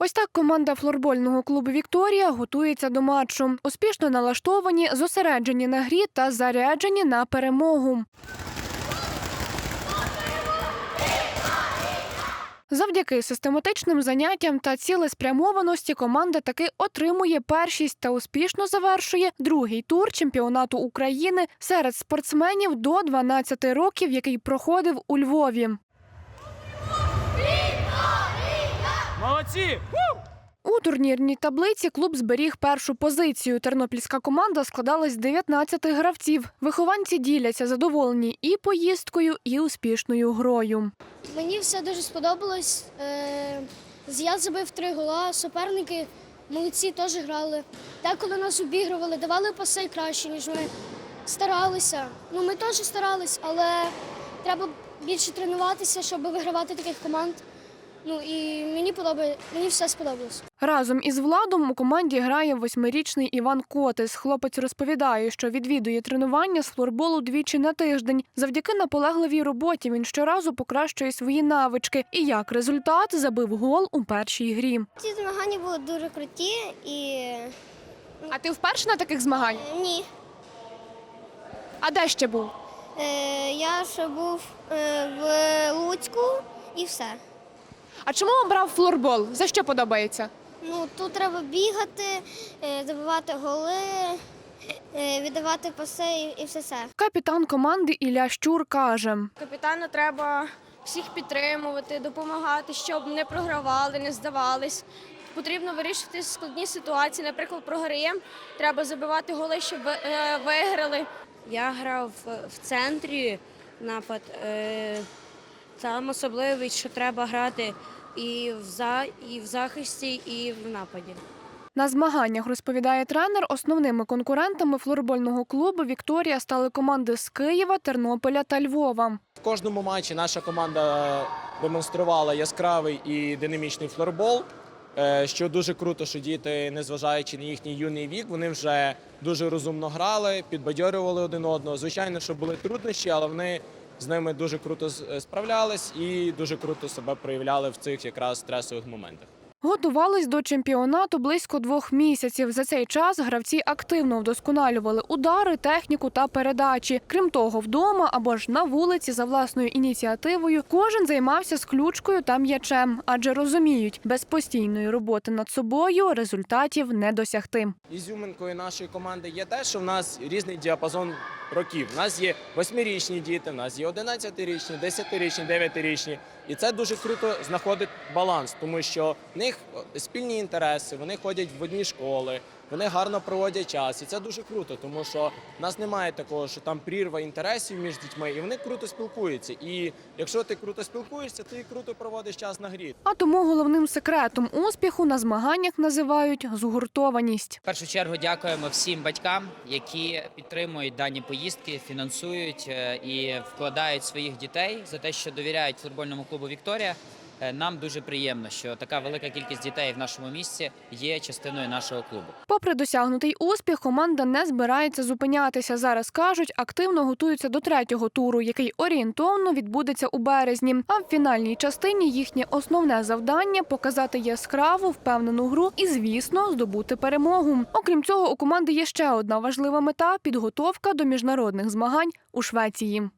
Ось так команда флорбольного клубу Вікторія готується до матчу. Успішно налаштовані, зосереджені на грі та заряджені на перемогу. Завдяки систематичним заняттям та цілеспрямованості команда таки отримує першість та успішно завершує другий тур чемпіонату України серед спортсменів до 12 років, який проходив у Львові. Молодці! У турнірній таблиці клуб зберіг першу позицію. Тернопільська команда складалась з 19 гравців. Вихованці діляться задоволені і поїздкою, і успішною грою. Мені все дуже сподобалось. Е, Я забив три гола, суперники молодці теж грали. Деколи нас обігрували, давали паси краще, ніж ми. Старалися. Ну, ми теж старались, але треба більше тренуватися, щоб вигравати таких команд. Ну і мені подобає, мені все сподобалось. Разом із владом у команді грає восьмирічний Іван Котис. Хлопець розповідає, що відвідує тренування з флорболу двічі на тиждень. Завдяки наполегливій роботі він щоразу покращує свої навички. І як результат забив гол у першій грі. Ці змагання були дуже круті і А ти вперше на таких змаганнях? ні. А де ще був? Е, Я ще був е, в Луцьку і все. А чому обрав флорбол? За що подобається? Ну, тут треба бігати, е, забивати голи, е, віддавати паси і- все це. Капітан команди Ілля Щур каже. Капітану треба всіх підтримувати, допомагати, щоб не програвали, не здавались. Потрібно вирішити складні ситуації. Наприклад, програємо, треба забивати голи, щоб е, виграли. Я грав в центрі напад. Там особливість, що треба грати і в, за, і в захисті, і в нападі. На змаганнях розповідає тренер. Основними конкурентами флорбольного клубу Вікторія стали команди з Києва, Тернополя та Львова. В кожному матчі наша команда демонструвала яскравий і динамічний флорбол. е, Що дуже круто, що діти, незважаючи на їхній юний вік, вони вже дуже розумно грали, підбадьорювали один одного. Звичайно, що були труднощі, але вони з ними дуже круто справлялись і дуже круто себе проявляли в цих якраз стресових моментах. Готувались до чемпіонату близько двох місяців. За цей час гравці активно вдосконалювали удари, техніку та передачі. Крім того, вдома або ж на вулиці за власною ініціативою кожен займався з ключкою та м'ячем, адже розуміють, без постійної роботи над собою результатів не досягти. Ізюминкою нашої команди є те, що в нас різний діапазон років. У нас є восьмирічні діти, в нас є 11-річні, 10-річні, 9-річні. І це дуже круто знаходить баланс, тому що в них спільні інтереси, вони ходять в одні школи, вони гарно проводять час. І це дуже круто, тому що в нас немає такого, що там прірва інтересів між дітьми, і вони круто спілкуються. І якщо ти круто спілкуєшся, ти круто проводиш час на грі. А тому головним секретом успіху на змаганнях називають згуртованість. В першу чергу дякуємо всім батькам, які підтримують дані поїздки, фінансують е, і вкладають своїх дітей за те, що довіряють футбольному клубу Вікторія. Е, Нам дуже приємно, що така велика кількість дітей в нашому місті є частиною нашого клубу. Попри досягнутий успіх, команда не збирається зупинятися. Зараз кажуть, активно готуються до третього туру, який орієнтовно відбудеться у березні. А в фінальній частині їхнє основне завдання показати яскраву, впевнену гру і, звісно, здобути перемогу. Окрім цього, у команди є ще одна важлива мета підготовка до міжнародних змагань у Швеції.